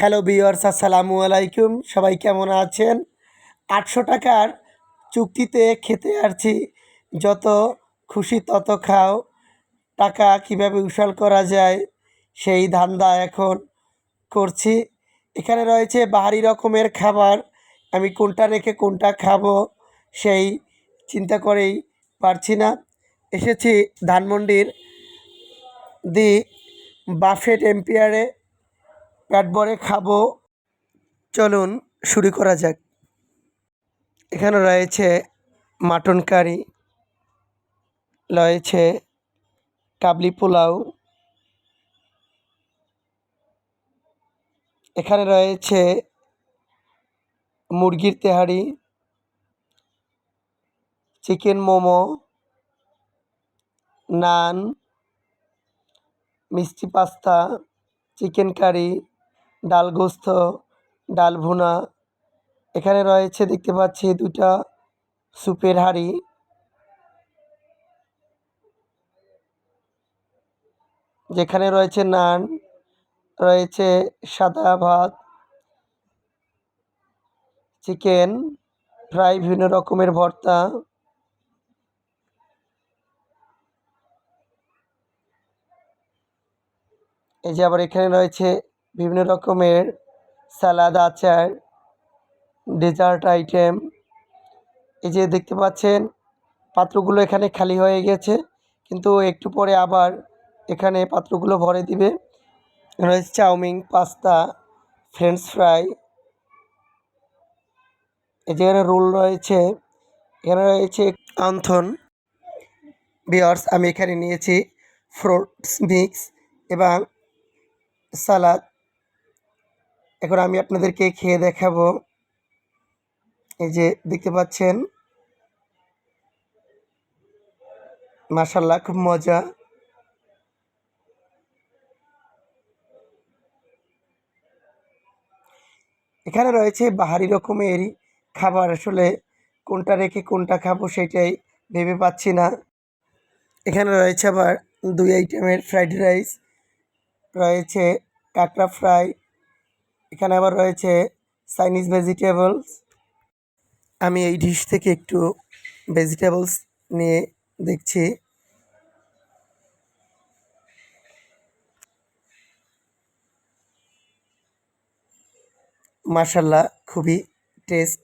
Hello বিয়ার্স আসসালামু আলাইকুম। সবাই কেমন আছেন? আটশো টাকার চুক্তিতে খেতে আসছি। যত খুশি তত খাও। টাকা কীভাবে উসুল করা যায় সেই ধান্দা এখন করছি। এখানে রয়েছে বাহারি রকমের খাবার। আমি কোনটা রেখে কোনটা খাব সেই চিন্তা করেই পারছি না। এসেছি ধানমন্ডির দি বাফেট এম্পিয়ারে। ভরে খাব। চলুন, শুরু করা যাক। এখানে রয়েছে মাটন কারি, রয়েছে কাবলি পোলাও, এখানে রয়েছে মুরগির তেহারি, চিকেন মোমো, নান, মিষ্টি পাস্তা, চিকেন কারি ডাল গোস্ত, ডাল ভুনা। এখানে রয়েছে, দেখতে পাচ্ছি দুটা স্যুপের হাঁড়ি। যেখানে রয়েছে নান, রয়েছে সাদা ভাত, চিকেন ফ্রাই বিভিন্ন রকমের ভর্তা। এই যে আবার এখানে রয়েছে বিভিন্ন রকমের সালাদ আচার ডেজার্ট আইটেম এই যে দেখতে পাচ্ছেন, পাত্রগুলো এখানে খালি হয়ে গেছে, কিন্তু একটু পরে আবার এখানে পাত্রগুলো ভরে দিবে। রয়েছে চাউমিন, পাস্তা ফ্রেঞ্চ ফ্রাই এই যে এখানে রোল রয়েছে, এখানে রয়েছে অন্থন বিয়ার্স আমি এখানে নিয়েছি ফ্রুটস মিক্স এবং সালাদ এখন আমি আপনাদেরকে খেয়ে দেখাবো। এই যে দেখতে পাচ্ছেন? মাসাল্লাহ খুব মজা। এখানে রয়েছে বাহারি রকমের খাবার। আসলে কোনটা রেখে কোনটা খাব সেটাই ভেবে পাচ্ছি না। এখানে রয়েছে আবার দুই আইটেমের ফ্রাইড রাইস, রয়েছে কাঁকড়া ফ্রাই এখানে আবার রয়েছে চাইনিজ ভেজিটেবলস আমি এই ডিশ থেকে একটু ভেজিটেবলস নিয়ে দেখছি। মাশাল্লাহ খুবই টেস্ট